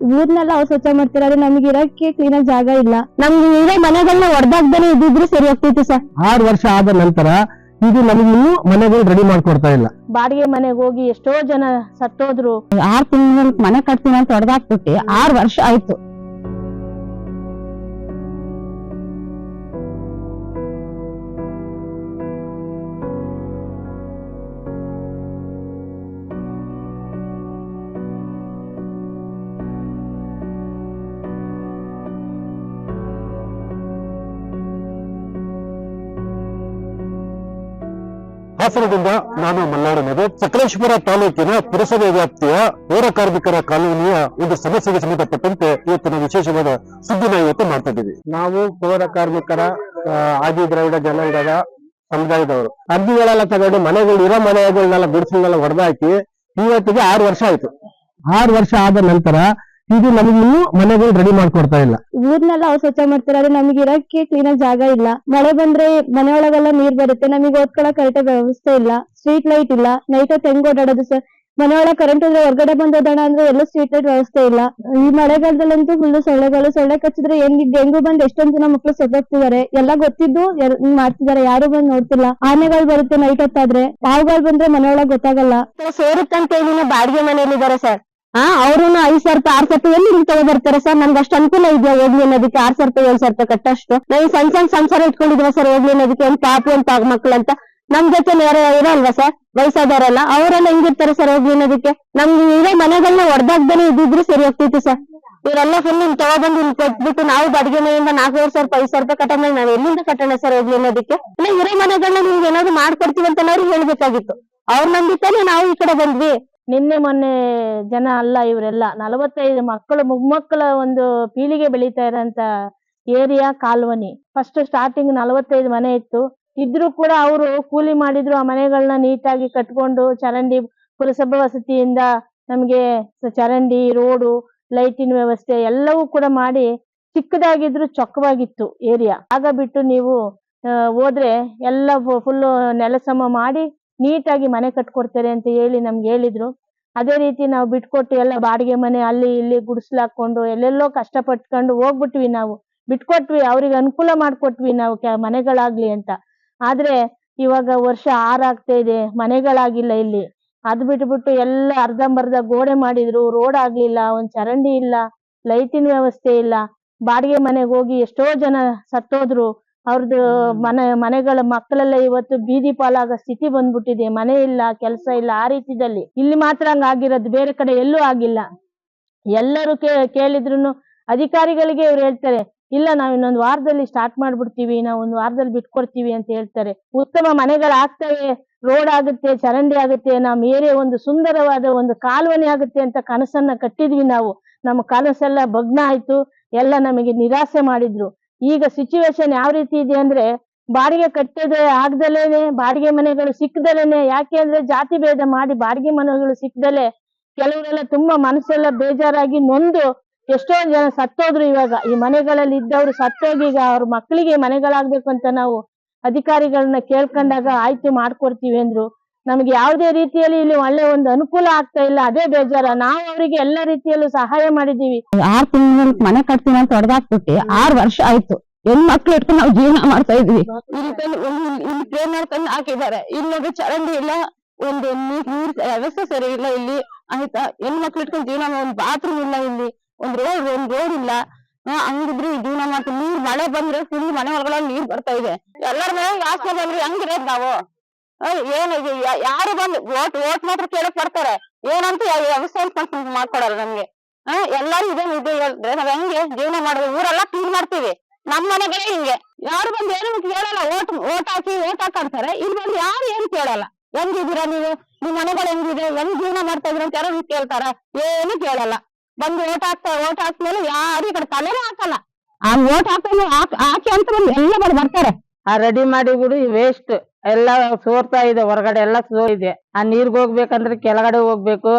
ಊರ್ನೆಲ್ಲ ಅವ್ರು ಸ್ವಚ್ಛ ಮಾಡ್ತಾರೆ ನಮ್ಗೆ ಇರಕ್ಕೆ ಕ್ಲೀನ್ ಆಗಿ ಜಾಗ ಇಲ್ಲ. ನಮ್ಗೆ ಇರೋ ಮನೆಗಳನ್ನ ಹೊಡೆದಾಗ್ದೇನೆ ಇದ್ದಿದ್ರು ಸರಿ ಹೋಗ್ತೈತಿ ಸರ್. ಆರು ವರ್ಷ ಆದ ನಂತರ ಇದು ನಮಗೆ ಇನ್ನೂ ಮನೆಗಳು ರೆಡಿ ಮಾಡ್ಕೊಡ್ತಾ ಇಲ್ಲ. ಬಾಡಿಗೆ ಮನೆಗೆ ಹೋಗಿ ಎಷ್ಟೋ ಜನ ಸತ್ತೋದ್ರು. ಆರ್ ತಿಂಗಳ ಮನೆ ಕಟ್ತೀನಿ ಅಂತ ಹೊಡೆದಾಕ್ಬಿಟ್ಟು ಆರ್ ವರ್ಷ ಆಯ್ತು. ಹಾಸನದಿಂದ ನಾನು ಮಲ್ಲಾಡನದು ಸಕಲೇಶ್ವರ ತಾಲೂಕಿನ ಪುರಸಭೆ ವ್ಯಾಪ್ತಿಯ ಪೌರ ಕಾರ್ಮಿಕರ ಕಾಲೋನಿಯ ಒಂದು ಸಮಸ್ಯೆಗೆ ಸಂಬಂಧಪಟ್ಟಂತೆ ಇವತ್ತಿನ ವಿಶೇಷವಾದ ಸುದ್ದಿನ ಇವತ್ತು ಮಾಡ್ತಾ ಇದ್ದೀವಿ ನಾವು ಪೌರ ಕಾರ್ಮಿಕರ ಆದಿ ದ್ರಾವಿಡ ಜನಾಂಗದ ಸಮುದಾಯದವರು. ಅರ್ಜಿಗಳೆಲ್ಲ ತಗೊಂಡು ಮನೆಗಳು ಇರೋ ಮನೆಗಳನ್ನೆಲ್ಲ ಗುಡಿಸಲನ್ನೆಲ್ಲ ಹೊಡೆದಾಕಿ ಇವತ್ತಿಗೆ ಆರು ವರ್ಷ ಆಯ್ತು. ಆರು ವರ್ಷ ಆದ ನಂತರ ಇದು ನಮಗಿನ್ನೂ ಮನೆಗಳು ರೆಡಿ ಮಾಡ್ಕೊಡ್ತಾ ಇಲ್ಲ. ಊರ್ನೆಲ್ಲ ಅವ್ರು ಸ್ವಚ್ಛ ಮಾಡ್ತಾರೆ ನಮ್ಗೆ ಇರಕ್ಕೆ ಕ್ಲೀನ್ ಆಗಿ ಜಾಗ ಇಲ್ಲ. ಮಳೆ ಬಂದ್ರೆ ಮನೆ ಒಳಗೆಲ್ಲ ನೀರ್ ಬರುತ್ತೆ, ನಮಗೆ ಓದ್ಕೊಳಕ್ ಕರೆಕ್ಟ್ ವ್ಯವಸ್ಥೆ ಇಲ್ಲ. ಸ್ಟ್ರೀಟ್ ಲೈಟ್ ಇಲ್ಲ. ನೈಟ್ ಹೊತ್ತು ಹೆಂಗ್ ಓಡಾಡೋದು ಸರ್ ಮನೆ ಕರೆಂಟ್ ಹೋದ್ರೆ ಹೊರಗಡೆ ಬಂದ್ ಅಂದ್ರೆ ಎಲ್ಲ ಸ್ಟ್ರೀಟ್ ಲೈಟ್ ವ್ಯವಸ್ಥೆ ಇಲ್ಲ. ಈ ಮಳೆಗಾಲದಲ್ಲಂತೂ ಫುಲ್ ಸೊಳ್ಳೆಗಳು, ಸೊಳ್ಳೆ ಕಚ್ಚಿದ್ರೆ ಹೆಂಗ್ ಡೆಂಗು ಬಂದ್ ಎಷ್ಟೊಂದ್ ಜನ ಮಕ್ಳು ಸತ್ತೋಗ್ತಿದಾರೆ ಎಲ್ಲ ಗೊತ್ತಿದ್ದು ಮಾಡ್ತಿದಾರೆ ಯಾರು ಬಂದ್ ನೋಡ್ತಿಲ್ಲ. ಆನೆಗಳು ಬರುತ್ತೆ ನೈಟ್ ಹೊತ್ತಾದ್ರೆ. ಪಾವುಗಳು ಬಂದ್ರೆ ಮನೆ ಗೊತ್ತಾಗಲ್ಲ. ಸೇರುತ್ತಂತ ಬಾಡಿಗೆ ಮನೆಯಲ್ಲಿ ಇದಾರೆ ಸರ್ ಹಾ ಅವ್ರು ಐದ್ ಸಾವಿರ ರೂಪಾಯಿ ಆರ್ ಸಾವಿರ ರೂಪಾಯಿ ಎಲ್ಲಿ ತಗೋ ಬರ್ತಾರೆ ಸರ್? ನಮ್ಗೆ ಅಷ್ಟು ಅನುಕೂಲ ಇದೆಯಾ ಹೋಗ್ಲಿ ಅನ್ನೋದಕ್ಕೆ ಆರ್ ಸಾವಿರ ರೂಪಾಯಿ ಏಳ್ ಸಾವಿರ ರೂಪಾಯಿ ಕಟ್ಟಷ್ಟು ನಾವು ಸಣ್ಣ ಸಣ್ಣ ಸಂಸಾರ ಇಟ್ಕೊಂಡಿದ್ವಿ ಸರ್ ಹೋಗ್ಲಿ ಅನ್ನೋದಕ್ಕೆ ಒಂದ್ ಪಾಪು ಅಂತ? ನಮ್ ಜೊತೆ ಯಾರು ಇರಲ್ವಾ ಸರ್? ವಯಸ್ಸಾದವರೆಲ್ಲ? ಅವರೆಲ್ಲ ಹೆಂಗಿರ್ತಾರೆ ಸರ್ ಹೋಗ್ಲಿ ಅನ್ನೋದಕ್ಕೆ? ನಮ್ಗೆ ಇರೋ ಮನೆಗಳನ್ನ ಹೊಡೆದಾಗ್ದೇನೆ ಇದ್ದಿದ್ರು ಸರಿ ಹೋಗ್ತಿತ್ತು ಸರ್. ಇವರೆಲ್ಲ ಫುಲ್ ನಿಮ್ ತಗೊಬಂದು ಇಲ್ಲಿ ಕೊಟ್ಬಿಟ್ಟು ನಾವು ಬಾಡಿಗೆ ಮನೆಯಿಂದ ನಾಲ್ಕೂವರೆ ಸಾವಿರ, ಐದು ಸಾವಿರ ರೂಪಾಯಿ ಕಟ್ಟೋಣ, ನಾವ್ ಎಲ್ಲಿಂದ ಕಟ್ಟೋಣ ಸರ್ ಹೋಗ್ಲಿ ಅನ್ನೋದಕ್ಕೆ? ಇರೋ ಮನೆಗಳನ್ನ ನಿಮ್ಗೆ ಏನಾದ್ರು ಮಾಡ್ಕೊಡ್ತೀವಿ ಅಂತ ನಾವು ಹೇಳ್ಬೇಕಾಗಿತ್ತು. ಅವ್ರ ನಂಬಿತಾನೆ ನಾವು ಈ ಕಡೆ ಬಂದ್ವಿ. ನಿನ್ನೆ ಮೊನ್ನೆ ಜನ ಅಲ್ಲ ಇವರೆಲ್ಲ. ನಲವತ್ತೈದು ಮಕ್ಕಳು, ಮೊಮ್ಮಕ್ಕಳ ಒಂದು ಪೀಳಿಗೆ ಬೆಳೀತಾ ಇರೋಂತ ಏರಿಯಾ, ಕಾಲ್ವನಿ. ಫಸ್ಟ್ ಸ್ಟಾರ್ಟಿಂಗ್ ನಲವತ್ತೈದು ಮನೆ ಇತ್ತು. ಇದ್ರೂ ಕೂಡ ಅವರು ಕೂಲಿ ಮಾಡಿದ್ರು ಆ ಮನೆಗಳನ್ನ ನೀಟಾಗಿ ಕಟ್ಕೊಂಡು ಚರಂಡಿ, ಪುರಸಭಾ ವಸತಿಯಿಂದ ನಮಗೆ ಚರಂಡಿ, ರೋಡು ಲೈಟಿನ ವ್ಯವಸ್ಥೆ ಎಲ್ಲವೂ ಕೂಡ ಮಾಡಿ ಚಿಕ್ಕದಾಗಿದ್ರು ಚೊಕ್ಕವಾಗಿತ್ತು ಏರಿಯಾ. ಆಗ ಬಿಟ್ಟು ನೀವು ಹೋದ್ರೆ ಎಲ್ಲ ಫುಲ್ ನೆಲಸಮ ಮಾಡಿ ನೀಟಾಗಿ ಮನೆ ಕಟ್ಕೊಡ್ತಾರೆ ಅಂತ ಹೇಳಿ ನಮ್ಗೆ ಹೇಳಿದ್ರು. ಅದೇ ರೀತಿ ನಾವು ಬಿಟ್ಕೊಟ್ಟು ಎಲ್ಲ ಬಾಡಿಗೆ ಮನೆ ಅಲ್ಲಿ ಇಲ್ಲಿ ಗುಡಿಸ್ಲಾಕೊಂಡು ಎಲ್ಲೆಲ್ಲೋ ಕಷ್ಟಪಟ್ಕೊಂಡು ಹೋಗ್ಬಿಟ್ವಿ ನಾವು. ಬಿಟ್ಕೊಟ್ವಿ, ಅವ್ರಿಗೆ ಅನುಕೂಲ ಮಾಡ್ಕೊಟ್ವಿ ನಾವು ಮನೆಗಳಾಗ್ಲಿ ಅಂತ. ಆದ್ರೆ ಇವಾಗ ವರ್ಷ ಆರಾಗ್ತಾ ಇದೆ, ಮನೆಗಳಾಗಿಲ್ಲ ಇಲ್ಲಿ. ಅದ್ ಬಿಟ್ಬಿಟ್ಟು ಎಲ್ಲ ಅರ್ಧಂಬರ್ಧ ಗೋಡೆ ಮಾಡಿದ್ರು, ರೋಡ್ ಆಗ್ಲಿಲ್ಲ, ಒಂದ್ ಚರಂಡಿ ಇಲ್ಲ, ಲೈಟಿನ ವ್ಯವಸ್ಥೆ ಇಲ್ಲ. ಬಾಡಿಗೆ ಮನೆಗೆ ಹೋಗಿ ಎಷ್ಟೋ ಜನ ಸತ್ತೋದ್ರು. ಅವ್ರದ್ದು ಮನೆ ಮನೆಗಳ ಮಕ್ಕಳೆಲ್ಲ ಇವತ್ತು ಬೀದಿ ಪಾಲಾಗೋ ಸ್ಥಿತಿ ಬಂದ್ಬಿಟ್ಟಿದೆ. ಮನೆ ಇಲ್ಲ ಕೆಲಸ ಇಲ್ಲ ಆ ರೀತಿದಲ್ಲಿ. ಇಲ್ಲಿ ಮಾತ್ರ ಹಂಗ ಆಗಿರೋದು. ಬೇರೆ ಕಡೆ ಎಲ್ಲೂ ಆಗಿಲ್ಲ. ಎಲ್ಲರೂ ಕೇ ಕೇಳಿದ್ರು ಅಧಿಕಾರಿಗಳಿಗೆ ಇವ್ರು ಹೇಳ್ತಾರೆ ಇಲ್ಲ ನಾವ್ ಇನ್ನೊಂದು ವಾರದಲ್ಲಿ ಸ್ಟಾರ್ಟ್ ಮಾಡ್ಬಿಡ್ತೀವಿ. ನಾವ್ ಒಂದು ವಾರದಲ್ಲಿ ಬಿಟ್ಕೊಡ್ತೀವಿ ಅಂತ ಹೇಳ್ತಾರೆ. ಉತ್ತಮ ಮನೆಗಳಾಗ್ತವೆ ರೋಡ್ ಆಗುತ್ತೆ ಚರಂಡಿ ಆಗುತ್ತೆ. ನಮ್ಮ ಏರಿಯಾ ಒಂದು ಸುಂದರವಾದ ಒಂದು ಕಾಲುವನೆ ಆಗುತ್ತೆ ಅಂತ ಕನಸನ್ನ ಕಟ್ಟಿದ್ವಿ ನಾವು. ನಮ್ಮ ಕನಸೆಲ್ಲ ಭಗ್ನ ಆಯ್ತು. ಎಲ್ಲ ನಮಗೆ ನಿರಾಸೆ ಮಾಡಿದ್ರು. ಈಗ ಸಿಚುವೇಶನ್ ಯಾವ ರೀತಿ ಇದೆ ಅಂದ್ರೆ ಬಾಡಿಗೆ ಕಟ್ಟದೆ, ಆಗ್ದಲೇನೆ, ಬಾಡಿಗೆ ಮನೆಗಳು ಸಿಕ್ಕದಲೇನೆ ಯಾಕೆ ಅಂದ್ರೆ ಜಾತಿ ಭೇದ ಮಾಡಿ ಬಾಡಿಗೆ ಮನೆಗಳು ಸಿಕ್ಕದಲೆ ಕೆಲವರೆಲ್ಲ ತುಂಬಾ ಮನಸ್ಸೆಲ್ಲ ಬೇಜಾರಾಗಿ ನೊಂದು ಎಷ್ಟೋ ಜನ ಸತ್ತೋದ್ರು ಇವಾಗ. ಈ ಮನೆಗಳಲ್ಲಿ ಇದ್ದವ್ರು ಸತ್ತೋಗಿ ಈಗ ಅವ್ರ ಮಕ್ಕಳಿಗೆ ಮನೆಗಳಾಗ್ಬೇಕು ಅಂತ ನಾವು ಅಧಿಕಾರಿಗಳನ್ನ ಕೇಳ್ಕೊಂಡಾಗ ಆಯ್ತು ಮಾಡ್ಕೊಡ್ತೀವಿ ಅಂದ್ರು. ನಮ್ಗೆ ಯಾವುದೇ ರೀತಿಯಲ್ಲಿ ಇಲ್ಲಿ ಒಳ್ಳೆ ಒಂದು ಅನುಕೂಲ ಆಗ್ತಾ ಇಲ್ಲ, ಅದೇ ಬೇಜಾರ. ನಾವು ಅವರಿಗೆ ಎಲ್ಲ ರೀತಿಯಲ್ಲೂ ಸಹಾಯ ಮಾಡಿದೀವಿ ಆರು ತಿಂಗಳ ಮನೆ ಕಟ್ತೀನಿ ಅಂತ ಹೊಡೆದಾಕ್ಬಿಟ್ಟು ಆರ್ ವರ್ಷ ಆಯ್ತು. ಹೆಣ್ ಮಕ್ಳು ಇಟ್ಕೊಂಡು ನಾವು ಜೀವನ ಮಾಡ್ತಾ ಇದ್ವಿ ಇಲ್ಲಿ ಟ್ರೈನ್ ಮಾಡ್ಕೊಂಡು ಹಾಕಿದ್ದಾರೆ. ಇಲ್ಲೊಂದು ಚರಂಡಿ ಇಲ್ಲ, ಒಂದು ನೀರ್ ವ್ಯವಸ್ಥೆ ಸರಿ ಇಲ್ಲ ಇಲ್ಲಿ. ಆಯ್ತಾ? ಹೆಣ್ ಮಕ್ಳು ಇಟ್ಕೊಂಡು ಜೀವನ ಒಂದು ಬಾತ್ರೂಮ್ ಇಲ್ಲ ಇಲ್ಲಿ. ಒಂದ್ ರೋಡ್ ಒಂದ್ ರೋಡ್ ಇಲ್ಲ. ಹಂಗಿದ್ರೆ ಜೀವನ ಮಾಡ್ತೀವಿ. ನೀರ್ ಮಳೆ ಬಂದ್ರೆ ಫುಲ್ ಮನೆ ಒಳಗಡೆ ನೀರ್ ಬರ್ತಾ ಇದೆ. ಎಲ್ಲರ ಮನೆ ಆಸೆ ಬಂದ್ರೆ ಹೆಂಗಿರೋದ್ ನಾವು? ಏನು ಇದು? ಯಾರು ಬಂದು ಓಟ್ ಓಟ್ ಮಾತ್ರ ಕೇಳಕ್ ಬರ್ತಾರೆ? ಏನಂತ ವ್ಯವಸ್ಥೆ ಮಾಡ್ಕೊಡಲ್ಲ ನಮ್ಗೆ. ಹಾ ಎಲ್ಲಾರು ಇದೇ ಇದು ಹೇಳಿದ್ರೆ ನಾವ್ ಹೆಂಗೆ ಜೀವನ ಮಾಡೋದು? ಊರೆಲ್ಲ ಕ್ಲೀನ್ ಮಾಡ್ತೀವಿ. ನಮ್ ಮನೆಗೆ ಹಿಂಗೆ. ಯಾರು ಬಂದು ಏನು ಕೇಳಲ್ಲ. ಓಟ್ ಓಟ್ ಹಾಕಿ ಓಟ್ ಹಾಕಂತಾರೆ. ಇಲ್ಲಿ ಬಂದು ಯಾರು ಏನ್ ಕೇಳಲ್ಲ. ಹೆಂಗಿದ್ದೀರಾ ನೀವು? ನಿಮ್ ಮನೆಗಳು ಹೆಂಗಿದೆ? ಹೆಂಗ್ ಜೀವನ ಮಾಡ್ತಾ ಇದ್ರ ಅಂತ ಯಾರು ಕೇಳ್ತಾರ. ಏನು ಕೇಳಲ್ಲ. ಬಂದು ಓಟ್ ಹಾಕ್ತಾ ಓಟ್ ಹಾಕ್ಮೇಲೆ ಯಾರು ಈ ಕಡೆ ತಲೆನೇ ಹಾಕಲ್ಲ. ಆ ಓಟ್ ಹಾಕ್ಮೇಲೆ ಹಾಕಿ ಅಂತ ಬಂದು ಎಲ್ಲ ಬರ್ತಾರೆ. ಆ ರೆಡಿ ಮಾಡಿ ಬಿಡು ವೇಸ್ಟ್ ಎಲ್ಲ ಸೋರ್ತಾ ಇದೆ, ಹೊರಗಡೆ ಎಲ್ಲ ಸೋ ಇದೆ. ಆ ನೀರ್ಗ್ ಹೋಗ್ಬೇಕಂದ್ರೆ ಕೆಳಗಡೆ ಹೋಗ್ಬೇಕು.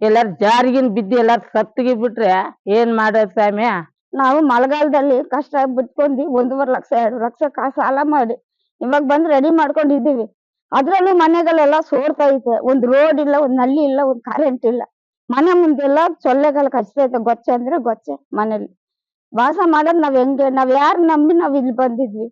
ಎಲ್ಲಾರು ಜಾರಿಗಿನ್ ಬಿದ್ದು ಎಲ್ಲಾರು ಸತ್ತಿಗೆ ಬಿಟ್ರೆ ಏನ್ ಮಾಡೋದ್ ಸ್ವಾಮಿ? ನಾವು ಮಳೆಗಾಲದಲ್ಲಿ ಕಷ್ಟ ಬಿಟ್ಕೊಂಡು ಒಂದೂವರೆ ಲಕ್ಷ, ಎರಡು ಲಕ್ಷ ಸಾಲ ಮಾಡಿ ಇವಾಗ ಬಂದ್ ರೆಡಿ ಮಾಡ್ಕೊಂಡಿದ್ದೀವಿ. ಅದ್ರಲ್ಲೂ ಮನೆಗಳೆಲ್ಲ ಸೋರ್ತಾ ಐತೆ ಒಂದ್ ರೋಡ್ ಇಲ್ಲ, ಒಂದ್ನಲ್ಲಿ ಇಲ್ಲ, ಒಂದ್ ಕರೆಂಟ್ ಇಲ್ಲ. ಮನೆ ಮುಂದೆಲ್ಲ ಸೊಳ್ಳೆಗಳು ಐತೆ ಗೊಚ್ಚೆ ಅಂದ್ರೆ ಗೊಚ್ಚೆ ಮನೇಲಿ ವಾಸ ಮಾಡೋದ್ ನಾವ್ ಹೆಂಗೆ? ನಾವ್ ಯಾರು ನಂಬಿ ನಾವ್ ಇಲ್ಲಿ ಬಂದಿದ್ವಿ?